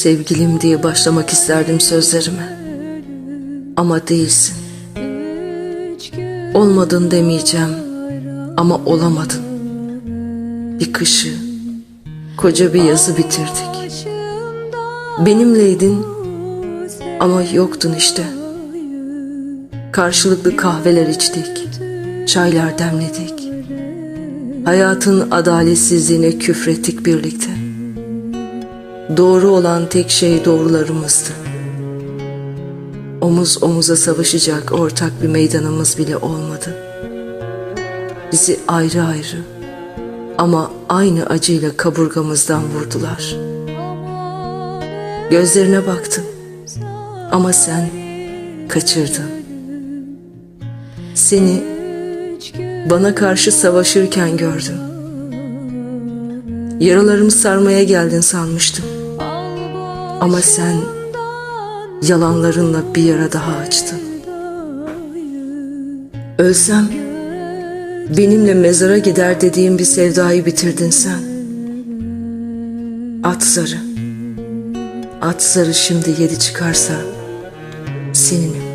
Sevgilim diye başlamak isterdim sözlerime. Ama değilsin. Olmadın demeyeceğim ama olamadın. Bir kışı, koca bir yazı bitirdik. Benimleydin ama yoktun işte. Karşılıklı kahveler içtik, çaylar demledik. Hayatın adaletsizliğine küfrettik birlikte. Doğru olan tek şey doğrularımızdı. Omuz omuza savaşacak ortak bir meydanımız bile olmadı. Bizi ayrı ayrı ama aynı acıyla kaburgamızdan vurdular. Gözlerine baktım ama sen kaçırdın. Seni bana karşı savaşırken gördüm. Yaralarımı sarmaya geldin sanmıştım. Ama sen yalanlarınla bir yara daha açtın. Ölsem benimle mezara gider dediğim bir sevdayı bitirdin sen. At zarı. At zarı şimdi yedi çıkarsa senin